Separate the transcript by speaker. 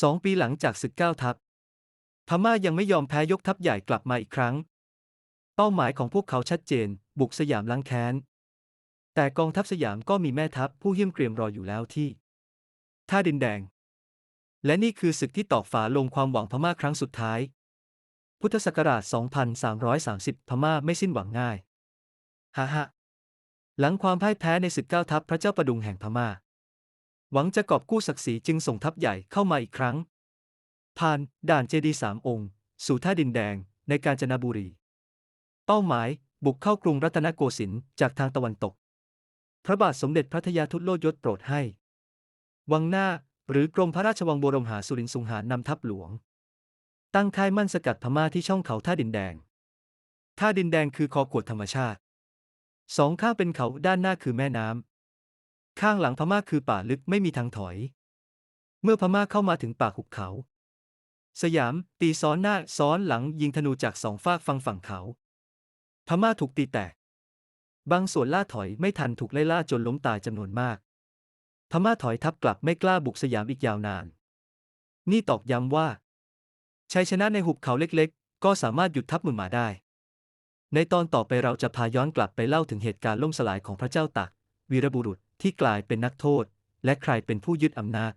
Speaker 1: สองปีหลังจากศึกเก้าทัพ พม่ายังไม่ยอมแพ้ยกทัพใหญ่กลับมาอีกครั้ง เป้าหมายของพวกเขาชัดเจน บุกสยามล้างแค้น แต่กองทัพสยามก็มีแม่ทัพผู้เหี้ยมเกรียมรออยู่แล้วที่ ท่าดินแดง และนี่คือศึกที่ตอกฝาลงความหวังพม่าครั้งสุดท้าย พุทธศักราช 2330 พม่าไม่สิ้นหวังง่าย ฮ่าฮ่าหลังความพ่ายแพ้ในศึกเก้าทัพพระเจ้าประดุงแห่งพม่า หวังจะกอบกู้ศักดิ์ศรีจึงส่งทัพใหญ่เข้ามาอีกครั้ง ผ่านด่านเจดีสามองค์ สู่ท่าดินแดงในกาญจนบุรี เป้าหมายบุกเข้ากรุงรัตนโกสินทร์จากทางตะวันตก พระบาทสมเด็จพระทยาทุตโลยศโปรดให้ วังหน้าหรือกรมพระราชวังบรมหาสุรินทร์สุงหารนำทัพหลวง ตั้งค่ายมั่นสกัดพม่าที่ช่องเขาท่าดินแดง ท่าดินแดงคือคอขวดธรรมชาติสองข้างเป็นเขาด้านหน้าคือแม่น้ำ ข้างหลังพม่าคือป่าลึกไม่มีทางถอย เมื่อพม่าเข้ามาถึงปากหุบเขา สยามตีซ้อนหน้าซ้อนหลังยิงธนูจากสองฝากฟังฝั่งเขา พม่าถูกตีแตก บางส่วนล่าถอยไม่ทันถูกไล่ล่าจนล้มตายจำนวนมาก พม่าถอยทับกลับไม่กล้าบุกสยามอีกยาวนาน นี่ตอกย้ำว่าชัยชนะในหุบเขาเล็กๆ ก็สามารถหยุดทัพมือมาได้ ในตอนต่อไปเราจะพาย้อนกลับไปเล่าถึงเหตุการณ์ล่มสลายของพระเจ้าตาก วีรบุรุษที่กลายเป็นนักโทษ และใครเป็นผู้ยึดอำนาจ